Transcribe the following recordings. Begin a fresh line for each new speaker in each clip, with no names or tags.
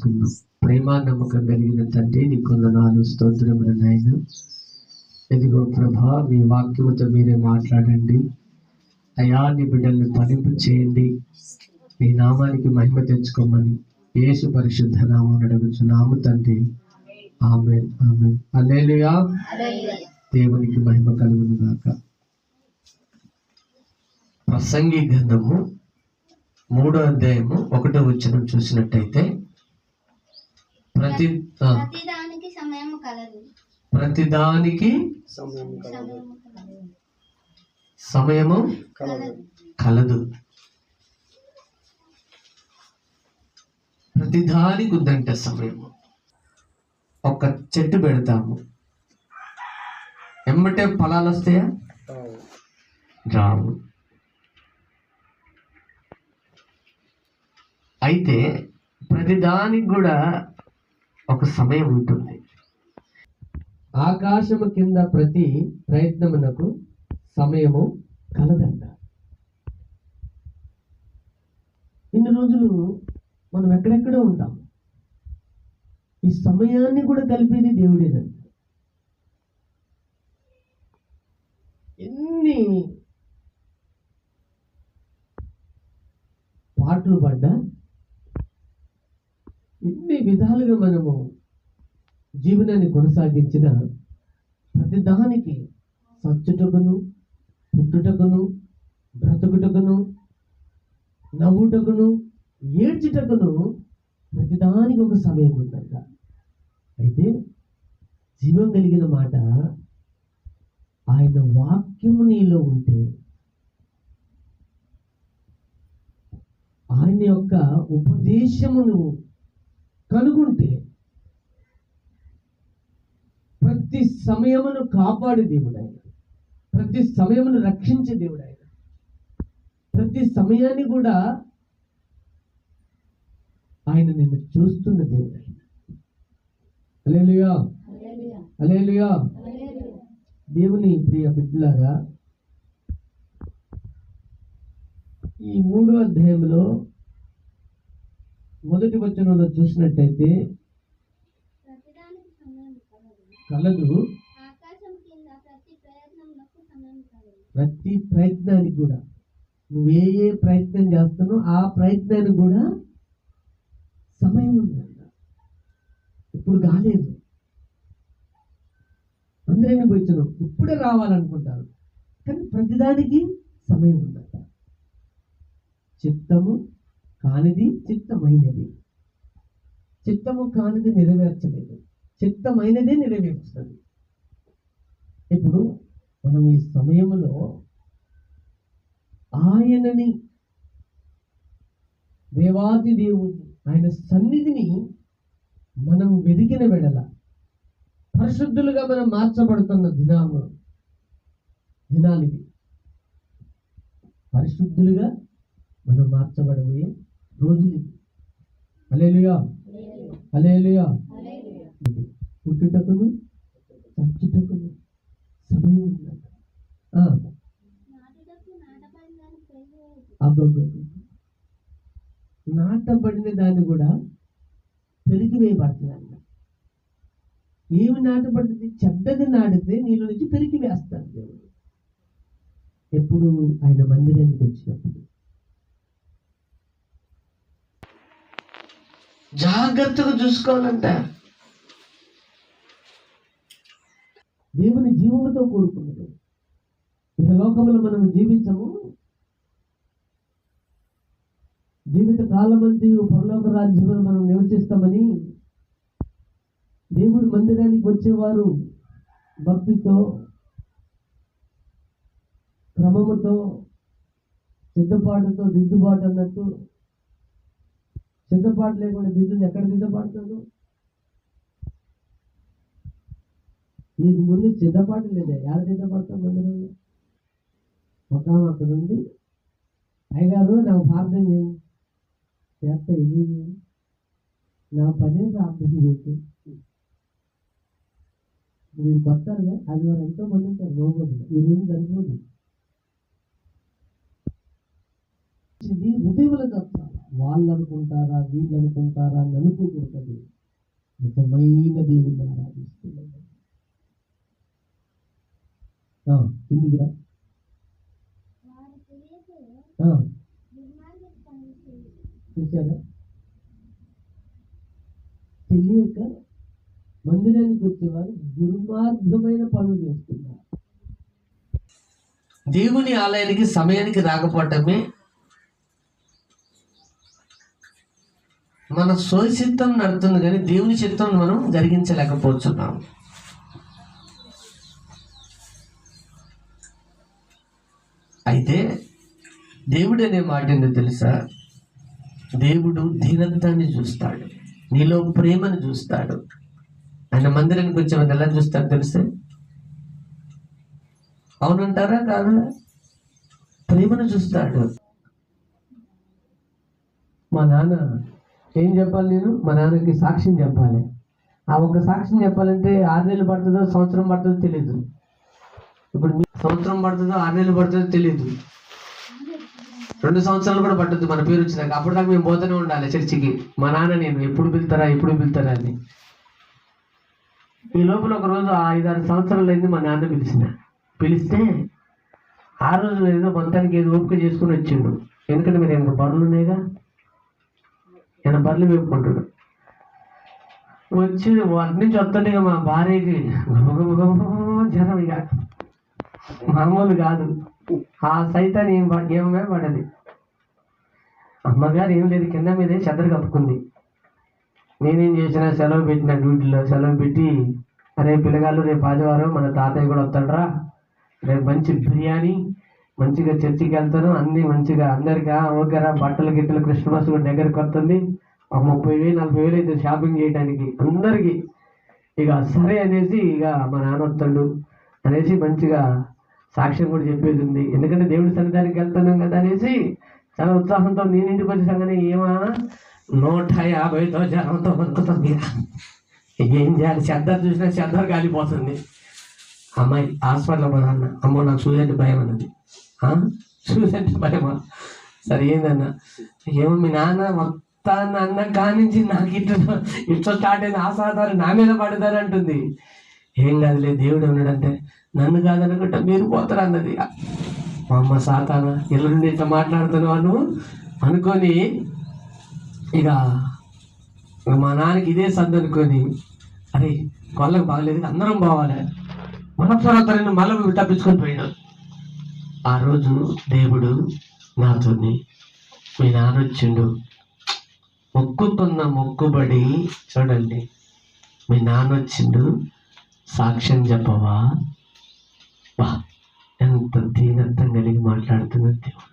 చేసుకుందాం ప్రేమ నమ్మకం కలిగిన తండ్రి నీకు నాలుగు స్తోత్రములు నాయన. ఇదిగో ప్రభా మీ వాక్యముతో మీరే మాట్లాడండి. అయా నీ బిడ్డల్ని పనింపు చేయండి. మీ నామానికి మహిమ తెచ్చుకోమని యేసు పరిశుద్ధ నామం అడుగుచున్నాము తండ్రి. ఆమె ఆమె అల్లేలుయా దేవునికి మహిమ కలుగును గాక ప్రసంగి గ్రంథము మూడో అధ్యాయము ఒకటో వచ్చిన చూసినట్టయితే ప్రతి
ప్రతిదానికి సమయం కలదు.
ప్రతిదానికి
సమయం కలదు.
సమయము కలదు. ప్రతిదానికి ఉందంట సమయము. ఒక చెట్టు పెడతాము. ఎమ్మటే ఫలాలు వస్తాయా? రావు. అయితే ప్రతిదానికి కూడా ఒక సమయం ఉంటుంది. ఆకాశము కింద ప్రతి ప్రయత్నమునకు సమయము కలదంట. ఇన్ని రోజులు మనం ఎక్కడెక్కడో ఉంటాం. ఈ సమయాన్ని కూడా కలిపేది దేవుడేనంట. ఎన్ని పాటలు పడ్డా ఎన్ని విధాలుగా మనము జీవనాన్ని కొనసాగించిన ప్రతిదానికి సచ్చుటకును పుట్టుటకును బ్రతుకుటకును నవ్వుటకును ఏడ్చుటకును ప్రతిదానికి ఒక సమయం ఉందంట. అయితే జీవం కలిగిన మాట ఆయన వాక్యము నీలో ఉంటే ఆయన యొక్క ఉపదేశమును కనుగొంటే ప్రతి సమయమును కాపాడే దేవుడు ప్రతి సమయమును రక్షించే దేవుడు ప్రతి సమయాన్ని కూడా ఆయన నిన్ను చూస్తున్న దేవుడు ఆయన అలేలుయా అలేలుయా దేవుని ప్రియ బిడ్డలారా ఈ మూడో అధ్యాయంలో మొదటి వచనంలో చూసినట్టయితే
కలదు. ప్రతి
ప్రయత్నానికి కూడా. నువ్వు ఏ ఏ ప్రయత్నం చేస్తున్నావో ఆ ప్రయత్నానికి కూడా సమయం ఉందంట. ఇప్పుడు కాలేదు. అందరైనా పోయిస్తున్నాం ఇప్పుడే రావాలనుకుంటారు. కానీ ప్రతిదానికి సమయం ఉందట. చిత్తము కానిది చిత్తమైనది. చిత్తము కానిది నెరవేర్చలేదు. చిత్తమైనదే నెరవేరుస్తుంది. ఇప్పుడు మనం ఈ సమయంలో ఆయనని దేవాది దేవుని ఆయన సన్నిధిని మనం వెదికిన వెడల పరిశుద్ధులుగా మనం మార్చబడుతున్న దినాము దినాలివి పరిశుద్ధులుగా మనం మార్చబడబోయే రోజుని ఇవి. హల్లెలూయా. పుట్టుటకును చచ్చుటకును సమయం
ఉన్నట్టు నాటబడిన
దాన్ని కూడా పెరిగి వేయబడుతుందంట ఏమి నాటబడింది చెడ్డది నాటితే నీళ్ళ నుంచి పెరిగి వేస్తాడు దేవుడు. ఎప్పుడు ఆయన మందిరానికి వచ్చినప్పుడు. జాగ్రత్తగా చూసుకోవాలంట. దేవుని జీవముతో కూడుకున్నది. ఇక లోకంలో మనం జీవించము. జీవిత కాలమంతి పరలోక రాజ్యంలో మనం నివసిస్తామని దేవుడి మందిరానికి వచ్చేవారు భక్తితో క్రమముతో సిద్ధపాటుతో దిద్దుబాటు అన్నట్టు సిద్ధపాటు లేకుండా దిద్దుని ఎక్కడ దిద్దపాడుతాడు నీకు ముందు సిద్ధపాటు లేదా? ఎవరు సిద్ధపడతాం మందిరంలో ఒక అక్కడ ఉంది. అయ్యగారు నాకు ప్రార్థన చేయండి చేస్తా ఇది నా పని ప్రార్థన చేసి. మీరు కొత్తారుగా అది వారు ఎంతో మంది ఉంటారు. రోగులు ఈ రూమ్ సరిపోదు ఇది హృదయంలో తప్పాలి వాళ్ళు అనుకుంటారా వీళ్ళు అనుకుంటారా అని అనుకోకూడదు నిజమైన దేవుని ఆరాధిస్తున్నాడు. ఆ,
తెలియక
చూసారా తెలియక మందిరానికి వచ్చేవారు దుర్మార్గమైన పనులు చేస్తున్నారు. దేవుని ఆలయానికి సమయానికి రాకపోవటమే మన స్వచిత్తం నడుతుంది కానీ దేవుని చిత్తం మనం జరిగించలేకపోతున్నాం. అయితే దేవుడు అనే మాట ఏంటో తెలుసా? దేవుడు దీనత్వాన్ని చూస్తాడు. నీలో ప్రేమను చూస్తాడు. ఆయన మందిరానికి వచ్చేవాడిని ఎలా చూస్తాడు తెలిస్తే అవునంటారా కాదు? ప్రేమను చూస్తాడు. మా నాన్న ఏం చెప్పాలి నేను? మా నాన్నకి సాక్ష్యం చెప్పాలి. ఆ ఒక్క సాక్ష్యం చెప్పాలంటే ఆరు నెలలు పడుతుందో సంవత్సరం పడుతుందో తెలియదు ఇప్పుడు మీ సంవత్సరం పడుతుందో ఆరు నెలలు పడుతుందో తెలియదు రెండు సంవత్సరాలు కూడా పట్టద్దు మన పేరు వచ్చినాక. అప్పటిదాకా మేము పోతూనే ఉండాలి చర్చికి. మా నాన్న నేను ఎప్పుడు పిలుతారా ఎప్పుడు పిలుతారా అని. ఈ లోపల ఒక రోజు ఆ ఐదారు సంవత్సరాలు అయింది మా నాన్న పిలిచిన. పిలిస్తే ఆ రోజు ఏదో మొత్తానికి ఏదో ఓపిక చేసుకుని వచ్చిండు. ఎందుకంటే మీరు ఇంకా బర్రెలు ఉన్నాయిగా? ఆయన బర్రెలు వచ్చి వాటి నుంచి వస్తుంటే ఇక మా భార్యకి జ్వరం ఇక. మామూలు కాదు. ఆ సైతాన్ని ఏం ఏమే పడది. అమ్మగారు ఏం లేదు కింద మీదే చెద్దరు కప్పుకుంది. నేనేం చేసిన సెలవు పెట్టిన డ్యూటీలో సెలవు పెట్టి అరే పిల్లగాళ్ళు రేపు ఆదివారం మన తాతయ్య కూడా వస్తాడరా. రేపు మంచి బిర్యానీ మంచిగా చర్చికి వెళ్తాను. అన్ని మంచిగా అందరికీ ఓకేరా బట్టలు గిట్టలు క్రిస్మస్ దగ్గరకు వస్తుంది ఒక ముప్పై వేలు నలభై వేలు అయితే షాపింగ్ చేయడానికి అందరికీ. ఇక సరే అనేసి ఇక మా నాన్న వస్తాడు అనేసి మంచిగా సాక్ష్యం కూడా చెప్పేది ఉంది. ఎందుకంటే దేవుడి సన్నిధానికి వెళ్తున్నాం కదా అనేసి చాలా ఉత్సాహంతో నేను ఇంటికి వచ్చేసాగానే ఏమా? నూట యాభైతో జనంతో బతుకుతుంది. ఏం చేయాలి? శ్రద్ధ చూసినా శ్రద్ధ కాలిపోతుంది. అమ్మాయి హాస్పిటల్ పోదన్న అమ్మో నాకు చూసంటే భయం అన్నది. చూసంటే భయమా సరే ఏందన్న? ఏమో మీ నాన్న మొత్తాన్ని అన్న కానించి నాకు ఇట్లా ఇట్లా స్టార్ట్ అయిన ఆసాదాలు నా మీద పడతారు అంటుంది. ఏం కాదులే దేవుడు ఉన్నాడంటే నన్ను కాదనుకుంటా మీరు పోతారు అన్నది. మా అమ్మ సాతాన ఇళ్ళ నుండి ఇట్లా మాట్లాడుతున్నాను అనుకొని ఇక ఇక మా నాన్నకి ఇదే సంద అనుకొని అరే వాళ్ళకి బాగలేదు అందరం పోవాలి. మనపరతలను మళ్ళీ తప్పించుకొని పోయినాడు. ఆ రోజు దేవుడు నాతోని మీ నాన్న వచ్చిండు. మొక్కుతున్న మొక్కుబడి చూడండి. మీ నాన్న వచ్చిండు. సాక్ష్యం చెప్పవా? వా ఎంత దీనత్వం కలిగి మాట్లాడుతున్న దేవుడు.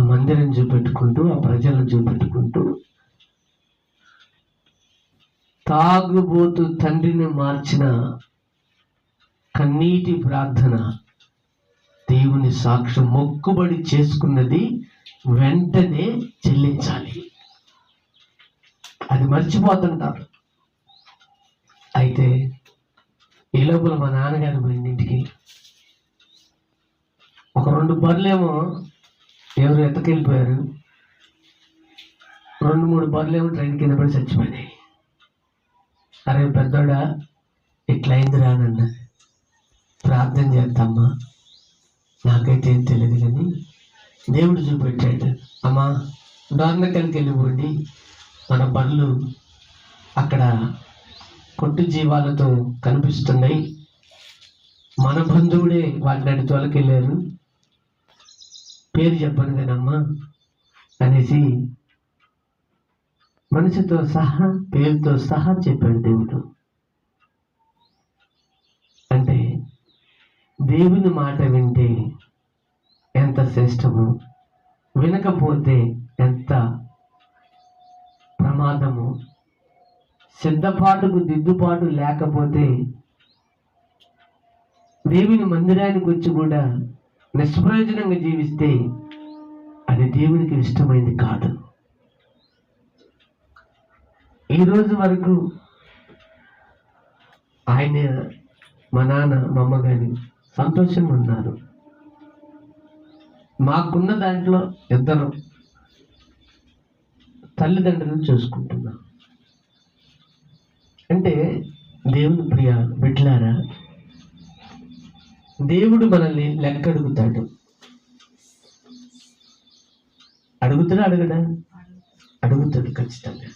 ఆ మందిరం చూపెట్టుకుంటూ ఆ ప్రజలను చూపెట్టుకుంటూ తాగుబోతు తండ్రిని మార్చిన కన్నీటి ప్రార్థన దేవుని సాక్ష్యం మొక్కుబడి చేసుకున్నది వెంటనే చెల్లించాలి. అది మర్చిపోతుంటారు. అయితే ఈ లోపల మా నాన్నగారు ఇంటికి ఒక రెండు బర్లేమో ఎవరు ఎత్తకెళ్ళిపోయారు. రెండు మూడు బర్లేమో ట్రైన్ కింద పడి చచ్చిపోయినాయి. అరే పెద్దోడా ఇట్లా అయింది ప్రార్థన చేద్దామా? నాకైతే ఏం తెలియదు కానీ దేవుడు చూపెట్టాడు. అమ్మా డోర్నకల్కి వెళ్ళిపోండి. మన పనులు అక్కడ కొట్టు జీవాలతో కనిపిస్తున్నాయి. మన బంధువుడే వాటిని అడి పేరు చెప్పను కదమ్మా అనేసి మనిషితో సహా పేరుతో సహా చెప్పాడు దేవుడు. అంటే దేవుని మాట వింటే శ్రేష్టము. వినకపోతే ఎంత ప్రమాదము. సిద్ధపాటుకు దిద్దుబాటు లేకపోతే దేవుని మందిరానికి వచ్చి కూడా నిష్ప్రయోజనంగా జీవిస్తే అది దేవునికి ఇష్టమైంది కాదు. ఈ రోజు వరకు ఆయన మా నాన్న మా అమ్మ సంతోషంగా ఉన్నారు. మాకున్న దాంట్లో ఇద్దరు తల్లిదండ్రులను చూసుకుంటున్నాం అంటే దేవుని ప్రియ బిడ్లారా దేవుడు మనల్ని లెక్క అడుగుతాడు అడుగుతాడా అడగడా? అడుగుతాడు ఖచ్చితంగా.